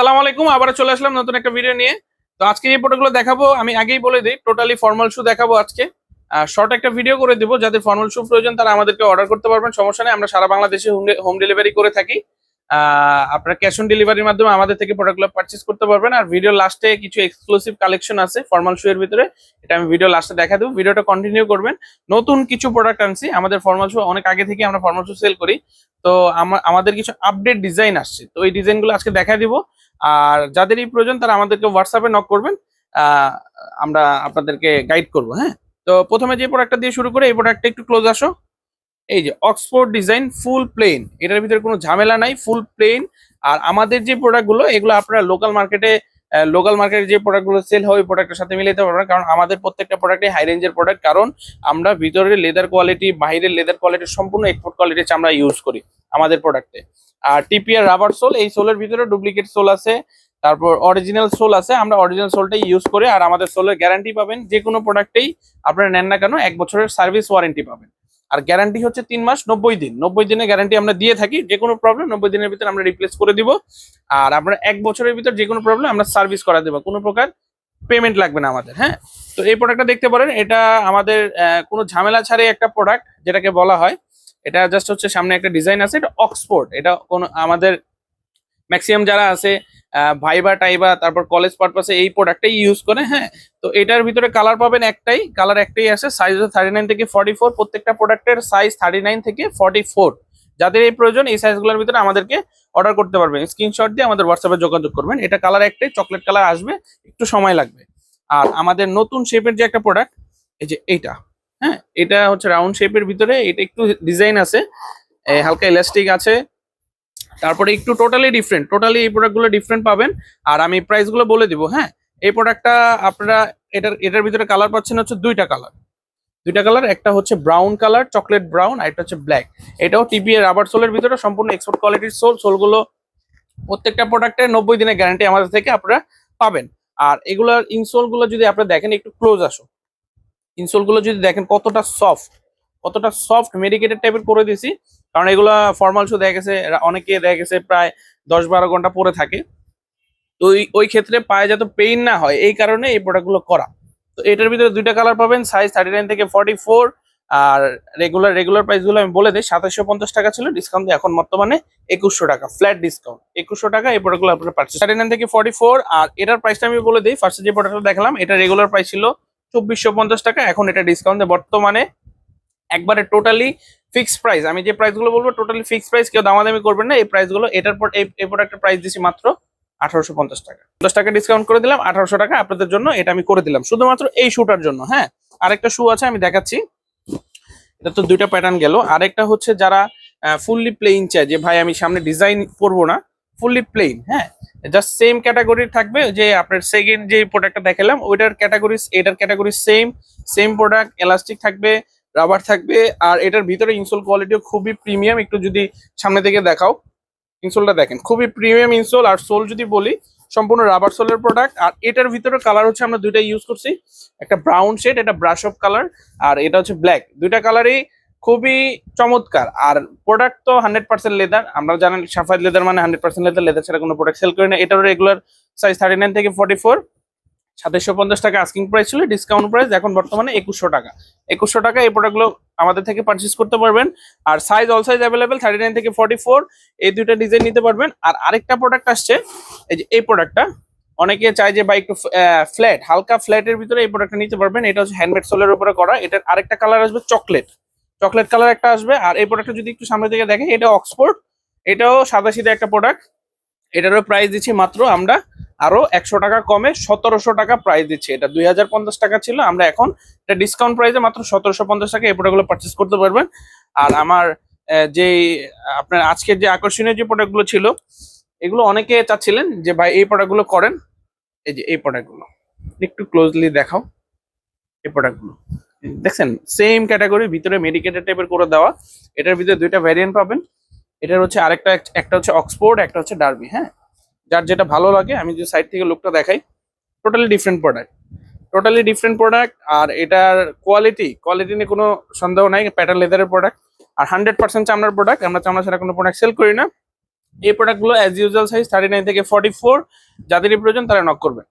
আসসালামু আলাইকুম আবার চলে আসলাম নতুন একটা ভিডিও নিয়ে। তো আজকে যে প্রোডাক্টগুলো দেখাবো, আমি আগেই বলে দিই টোটালি ফর্মাল শু দেখাবো আজকে। শর্ট একটা ভিডিও করে দিব যাদের ফর্মাল শু প্রয়োজন, তারা আমাদেরকে অর্ডার করতে পারবেন, সমস্যা নেই, আমরা সারা বাংলাদেশে হোম ডেলিভারি করে থাকি। আপনারা ক্যাশ অন ডেলিভারির মাধ্যমে আমাদের থেকে প্রোডাক্টগুলো পারচেস করতে পারবেন। আর ভিডিও লাস্টে কিছু এক্সক্লুসিভ কালেকশন আছে ফর্মাল শু এর ভিতরে। এটা আমি ভিডিও লাস্টে দেখা দেবো। ভিডিওটা কন্টিনিউ করবেন। নতুন কিছু প্রোডাক্ট আনছি। আমাদের ফর্মাল শু অনেক আগে থেকে আমরা ফর্মাল শু সেল করি। তো আমা- আমাদের কিছু আপডেট ডিজাইন আসছে। তো এই ডিজাইনগুলো আজকে দেখা দিব। আর যাদের এই প্রয়োজন, তারা আমাদেরকে হোয়াটসঅ্যাপে নক করবেন। আমরা আপনাদেরকে গাইড করব হ্যাঁ? তো প্রথমে যে প্রোডাক্টটা দিয়ে শুরু করে, এই প্রোডাক্টটা একটু ক্লোজ আসো। এই যে অক্সফোর্ড ডিজাইন ফুল প্লেন এটার ভিতরে কোনো ঝামেলা নাই ফুল প্লেন আর আমাদের যে প্রোডাক্টগুলো এগুলো আপনারা লোকাল মার্কেটে লোকাল মার্কেটে যে প্রোডাক্টগুলো সেল হয়, ওই প্রোডাক্টের সাথে মিলাতে পারবেন কারণ আমাদের প্রত্যেকটা প্রোডাক্টে হাই রেঞ্জের প্রোডাক্ট কারণ আমরা ভিতরের লেদার কোয়ালিটি বাইরের লেদার কোয়ালিটি সম্পূর্ণ এক্সপোর্ট কোয়ালিটির আমরা ইউজ করি আমাদের প্রোডাক্টে আর টিপিআর রাবার সোল এই সোলের ভিতরে ডুপ্লিকেট সোল আছে। তারপর অরিজিনাল সোল আছে, আমরা অরিজিনাল সোলটাই ইউজ করি। আর আমাদের সোলের গ্যারান্টি পাবেন যে কোনো প্রোডাক্টেই আপনারা নেন না কেন, এক বছরের সার্ভিস ওয়ারেন্টি পাবেন। আর গ্যারান্টি হচ্ছে তিন মাস, নব্বই দিন। নব্বই দিনের গ্যারান্টি আমরা দিয়ে থাকি, যে কোনো প্রবলেম নব্বই দিনের ভিতরে আমরা রিপ্লেস করে দিব। আর আমরা এক বছরের ভিতর যে কোনো প্রবলেম আমরা সার্ভিস করা দেবো। কোনো প্রকার পেমেন্ট লাগবে না আমাদের হ্যাঁ? তো এই প্রোডাক্টটা দেখতে পারেন, এটা আমাদের কোনো ঝামেলা ছাড়াই একটা প্রোডাক্ট যেটাকে বলা হয়। এটা জাস্ট হচ্ছে সামনে একটা ডিজাইন আছে, এটা অক্সফোর্ড এটা কোনো আমাদের ম্যাক্সিমাম যারা আছে ভাইবা টাইবা তারপর কলেজ পারপাসে এই প্রোডাক্টটাই ইউজ করে হ্যাঁ? তো এটার ভিতরে কালার পাবেন একটাই কালার একটাই আছে সাইজ থার্টি নাইন থেকে ফর্টি ফোর প্রত্যেকটা প্রোডাক্টের সাইজ থার্টি নাইন থেকে ফর্টি ফোর যাদের এই প্রয়োজন, এই সাইজগুলোর ভিতরে আমাদেরকে অর্ডার করতে পারবেন। স্ক্রিনশট দিয়ে আমাদের হোয়াটসঅ্যাপে যোগাযোগ করবেন। এটা কালার একটাই চকলেট কালার আসবে, একটু সময় লাগবে। আর আমাদের নতুন শেপের যে একটা প্রোডাক্ট এই যে এইটা হ্যাঁ? এটা হচ্ছে রাউন্ড শেপের ভিতরে, এটা একটু ডিজাইন আছে হালকা ইলাস্টিক আছে তারপরে একটু টোটালি ডিফারেন্ট টোটালি এই প্রোডাক্টগুলো ডিফারেন্ট পাবেন। আর আমি প্রাইসগুলো বলে দিব হ্যাঁ? এই প্রোডাক্টটা আপনারা এটার এটার ভিতরে কালার পাচ্ছেন হচ্ছে দুইটা কালার দুইটা কালার একটা হচ্ছে ব্রাউন কালার চকলেট ব্রাউন আর একটা হচ্ছে ব্ল্যাক এটাও টিপি এর রাবার সোলের ভিতরে সম্পূর্ণ এক্সপোর্ট কোয়ালিটির সোল সোলগুলো প্রত্যেকটা প্রোডাক্টের নব্বই দিনের গ্যারান্টি আমাদের থেকে আপনারা পাবেন। আর এগুলার ইনসোলগুলো যদি আপনারা দেখেন, একটু ক্লোজ আসো। ইনসোলগুলো যদি দেখেন, কতটা সফট কতটা সফট মেডিকেটেড টাইপের করে দিয়েছি কারণ এগুলা ফর্মাল শু দেখা গেছে অনেকে দেখা গেছে প্রায় দশ বারো ঘণ্টা পরে থাকে। তো ওই ক্ষেত্রে পায়ে যাতে পেইন না হয়, এই কারণে এই প্রোডাক্টগুলো করা। তো এটার ভিতরে দুইটা কালার পাবেন সাইজ থার্টি নাইন থেকে ফর্টি ফোর আর রেগুলার রেগুলার প্রাইসগুলো আমি বলে দিই, সাতাশশো পঞ্চাশ টাকা ছিল ডিসকাউন্ট এখন বর্তমানে একুশশো টাকা ফ্ল্যাট ডিসকাউন্ট একুশশো টাকা এই প্রোডাক্টগুলো আপনারা পাচ্ছেন থার্টি নাইন থেকে ফর্টি ফোর আর এটার প্রাইসটা আমি বলে দিই ফার্স্টে যে প্রোডাক্টটা দেখালাম, এটা রেগুলার প্রাইস ছিল চব্বিশশো পঞ্চাশ টাকা, এখন এটা ডিসকাউন্টে বর্তমানে একবারে টোটালি ফিক্স প্রাইস আমি যে প্রাইসগুলো বলব টোটালি ফিক্স প্রাইস কেউ দামাদামি করবেন না, এই প্রাইসগুলো এটার পর, এই প্রোডাক্টের প্রাইস দিচ্ছি মাত্র আঠারোশো পঞ্চাশ টাকা। দশ টাকা ডিসকাউন্ট করে দিলাম, আঠারোশো টাকা আপনাদের জন্য, এটা আমি করে দিলাম, শুধুমাত্র এই শুটার জন্য হ্যাঁ? আরেকটা শু আছে, আমি দেখাচ্ছি। এটা তো দুইটা প্যাটার্ন গেল। আরেকটা হচ্ছে যারা ফুললি প্লেইন চায়, যে ভাই আমি সামনে ডিজাইন করব না ফুললি প্লেইন হ্যাঁ? জাস্ট সেম ক্যাটাগরির থাকবে, যে আপনার সেকেন্ড যে প্রোডাক্টটা দেখালাম, ওইটার ক্যাটাগরি এটার category same same product elastic থাকবে রাবার থাকবে, আর এটার ভিতরে ইনসোল কোয়ালিটিও খুবই প্রিমিয়াম একটু যদি সামনে থেকে দেখাও। ইনসোলটা দেখেন, খুবই প্রিমিয়াম ইনসোল আর সোল যদি বলি, সম্পূর্ণ রাবার সোলের প্রোডাক্ট আর এটার ভিতরে কালার হচ্ছে আমরা দুইটা ইউজ করছি। একটা ব্রাউন শেড এটা ব্রাশ অফ কালার আর এটা হচ্ছে ব্ল্যাক দুইটা কালারই খুবই চমৎকার, আর প্রোডাক্ট তো হান্ড্রেড পার্সেন্ট লেদার আমরা জানেন সাফাইড লেদার মানে হান্ড্রেড পার্সেন্ট লেদার লেদার ছাড়া কোনো প্রোডাক্ট সেল করি না। এটারও রেগুলার সাইজ থার্টি নাইন থেকে ফর্টি ফোর সাতাশশো পঞ্চাশ টাকা আস্কিং প্রাইস ছিল ডিসকাউন্ট প্রাইস এখন বর্তমানে একুশশো টাকা। একুশশো টাকা এই প্রোডাক্টগুলো আমাদের থেকে পারচেস করতে পারবেন। আর size all size available thirty nine থেকে ফর্টি ফোর এই দুইটা ডিজাইন নিতে পারবেন। আর আরেকটা প্রোডাক্ট আসছে, এই যে এই প্রোডাক্টটা অনেকে চায় যে বা একটু ফ্ল্যাট হালকা ফ্ল্যাটের ভিতরে এই প্রোডাক্টটা নিতে পারবেন। এটা হচ্ছে হ্যান্ডমেড সোলের উপরে করা। এটার আরেকটা কালার আসবে চকলেট চকলেট কালার একটা আসবে। আর এই প্রোডাক্টটা যদি একটু সামনে থেকে দেখে এটা অক্সফোর্ড এটাও সাদা সিধা একটা প্রোডাক্ট এটারও প্রাইস দিচ্ছি মাত্র আমরা আরও একশো টাকা কমে সতেরোশো টাকা প্রাইস দিচ্ছি। এটা দুই হাজার পঞ্চাশ টাকা ছিল, আমরা এখন এটা ডিসকাউন্ট প্রাইসে মাত্র সতেরোশো পঞ্চাশ টাকা এই প্রোডাক্টগুলো পারচেস করতে পারবেন। আর আমার যে আপনার আজকের যে আকর্ষণীয় যে প্রোডাক্টগুলো ছিল, এগুলো অনেকে চাচ্ছিলেন যে ভাই এই প্রোডাক্টগুলো করেন। এই যে এই প্রোডাক্টগুলো একটু ক্লোজলি দেখাও। এই প্রোডাক্টগুলো দেখছেন? সেম ক্যাটাগরি ভিতরে মেডিকেটেড টাইপের করে দেওয়া। এটার ভিতরে দুইটা ভ্যারিয়েন্ট পাবেন। এটার হচ্ছে আরেকটা, একটা হচ্ছে অক্সফোর্ড একটা হচ্ছে ডার্বি হ্যাঁ? যার যেটা ভালো লাগে, আমি যে সাইড থেকে লুকটা দেখাই totally different product totally different product আর এটার কোয়ালিটি কোয়ালিটি নিয়ে কোনো সন্দেহ নাই প্যাটার্ন লেদারের প্রোডাক্ট আর হান্ড্রেড পার্সেন্ট চামড়ার প্রোডাক্ট আমরা চামড়া ছাড়া কোনো প্রোডাক্ট সেল করি না। এই প্রোডাক্টগুলো as usual size thirty nine থেকে ফর্টি ফোর যাদেরই প্রয়োজন তারা নক করবেন